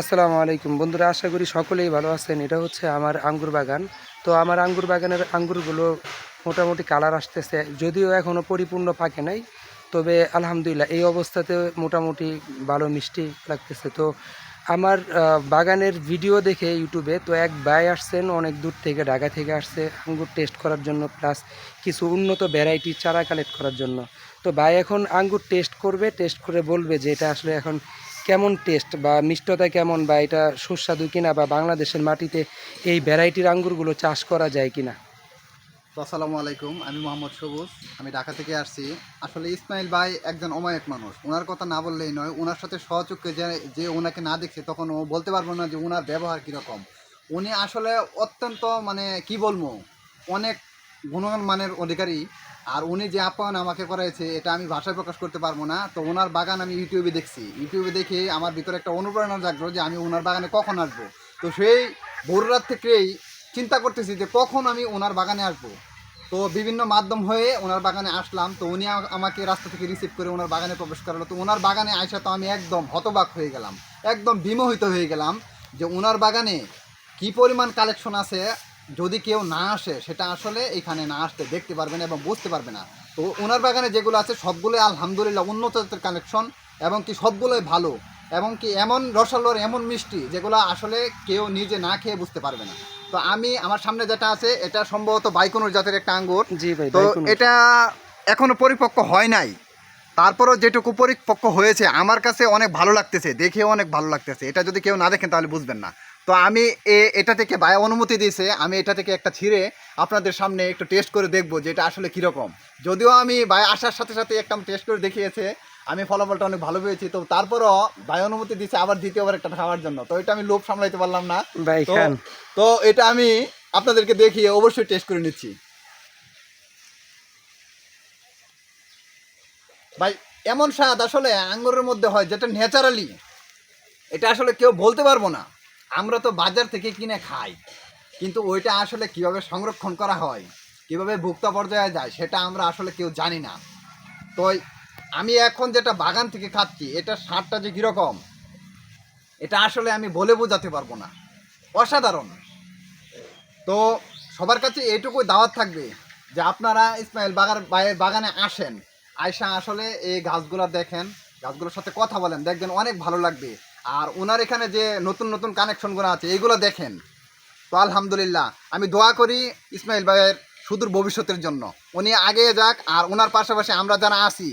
আসসালামু আলাইকুম। বন্ধুরা, আশা করি সকলেই ভালো আছেন। এটা হচ্ছে আমার আঙ্গুর বাগান। তো আমার আঙ্গুর বাগানের আঙ্গুরগুলো মোটামুটি কালার আসতেছে, যদিও এখনও পরিপূর্ণ পাকে নাই। তবে আলহামদুলিল্লাহ, এই অবস্থাতে মোটামুটি ভালো মিষ্টি লাগতেছে। তো আমার বাগানের ভিডিও দেখে ইউটিউবে, তো এক ভাই আসছেন, অনেক দূর থেকে, ঢাকা থেকে আসছে আঙ্গুর টেস্ট করার জন্য প্লাস কিছু উন্নত ভ্যারাইটির চারা কালেক্ট করার জন্য। তো ভাই এখন আঙ্গুর টেস্ট করবে টেস্ট করে বলবে যে এটা আসলে এখন কেমন টেস্ট বা মিষ্টতা কেমন বা এটা সুস্বাদু কিনা বা বাংলাদেশের মাটিতে এই ভ্যারাইটির আঙ্গুরগুলো চাষ করা যায় কিনা? আসসালামু আলাইকুম, আমি মোহাম্মদ সবুজ, আমি ঢাকা থেকে আসছি। আসলে ইসমাইল ভাই একজন অমায়ক মানুষ ওনার কথা না বললেই নয় ওনার সাথে সহচুককে যে যে ওনাকে না দেখছে তখন ও বলতে পারব না যে ওনার ব্যবহার কীরকম। উনি আসলে অত্যন্ত মানে কি বলব, অনেক গুণগান মানের অধিকারী আর উনি যে আপ্যায়ন আমাকে করেছে এটা আমি ভাষায় প্রকাশ করতে পারব না। তো ওনার বাগান আমি ইউটিউবে দেখছি। ইউটিউবে দেখে আমার ভিতরে একটা অনুপ্রেরণা জাগলো যে আমি ওনার বাগানে কখন আসব। তো সেই ভোর রাত থেকেই চিন্তা করতেছি যে কখন আমি ওনার বাগানে আসব। তো বিভিন্ন মাধ্যম হয়ে ওনার বাগানে আসলাম। তো উনি আমাকে রাস্তা থেকে রিসিভ করে ওনার বাগানে প্রবেশ করালো। তো ওনার বাগানে আসা তো আমি একদম হতবাক হয়ে গেলাম। একদম বিমোহিত হয়ে গেলাম যে ওনার বাগানে কি পরিমাণ কালেকশন আছে যদি কেউ না আসে সেটা আসলে এখানে না আসতে দেখতে পারবে না এবং বুঝতে পারবে না। তো ওনার বাগানে যেগুলো আছে সবগুলোই আলহামদুলিল্লাহ উন্নত জাতের কালেকশন এবং কি সবগুলোই ভালো এবং কি এমন রসালোর এমন মিষ্টি যেগুলো আসলে কেউ নিজে না খেয়ে বুঝতে পারবে না। তো আমি আমার সামনে যেটা আছে এটা সম্ভবত বাইকনুর জাতের একটা আঙ্গুর। জি ভাই তো এটা এখনও পরিপক্ক হয় নাই। তারপরও যেটুকু পরিপক্ক হয়েছে আমার কাছে অনেক ভালো লাগতেছে দেখেও অনেক ভালো লাগতেছে। এটা যদি কেউ না দেখেন তাহলে বুঝবেন না। তো আমি এ- এটা থেকে বায়া অনুমতি দিয়েছে আমি এটা থেকে একটা ছিঁড়ে আপনাদের সামনে একটু টেস্ট করে দেখব যে এটা আসলে কীরকম। যদিও আমি বায়া আসার সাথে সাথে একটা টেস্ট করে দেখিয়েছে আমি ফলাফলটা অনেক ভালো পেয়েছি তো তারপরও বায়া অনুমতি দিয়েছে আবার দ্বিতীয়বার একটা খাওয়ার জন্য। তো এটা আমি লোভ সামলাইতে পারলাম না। তো এটা আমি আপনাদেরকে দেখিয়ে অবশ্যই টেস্ট করে নিচ্ছি। ভাই এমন স্বাদ আসলে আঙ্গুরের মধ্যে হয় যেটা ন্যাচারালি এটা আসলে কেউ বলতে পারব না। আমরা তো বাজার থেকে কিনে খাই, কিন্তু ওইটা আসলে কীভাবে সংরক্ষণ করা হয়, কীভাবে ভুক্ত পর্যায়ে যায় সেটা আমরা আসলে কেউ জানি না। তো আমি এখন যেটা বাগান থেকে খাচ্ছি এটা সারটা যে কীরকম, এটা আসলে আমি বলে বোঝাতে পারব না। অসাধারণ। তো সবার কাছে এইটুকুই দাওয়াত থাকবে যে আপনারা ইসমাইল বাগান বাগানে আসেন আয়সা আসলে এই গাছগুলো দেখেন, গাছগুলোর সাথে কথা বলেন, দেখবেন অনেক ভালো লাগবে। আর ওনার এখানে যে নতুন নতুন কানেকশনগুলো আছে, এইগুলো দেখেন। তো আলহামদুলিল্লাহ, আমি দোয়া করি ইসমাইল ভাইয়ের সুদূর ভবিষ্যতের জন্য। উনি আগে যাক, আর ওনার পাশাপাশি আমরা যারা আছি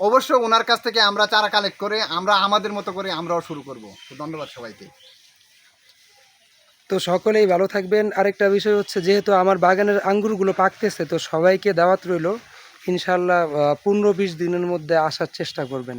অবশ্য ওনার কাছ থেকে আমরা চারা কালেক্ট করে, আমরা আমাদের মতো করে আমরাও শুরু করব। তো ধন্যবাদ সবাইকে। তো সকলেই ভালো থাকবেন। আরেকটা বিষয় হচ্ছে, যেহেতু আমার বাগানের আঙ্গুরগুলো পাকতেছে, তো সবাইকে দাওয়াত রইল। ইনশাল্লাহ পনেরো, বিশ দিনের মধ্যে আসার চেষ্টা করবেন।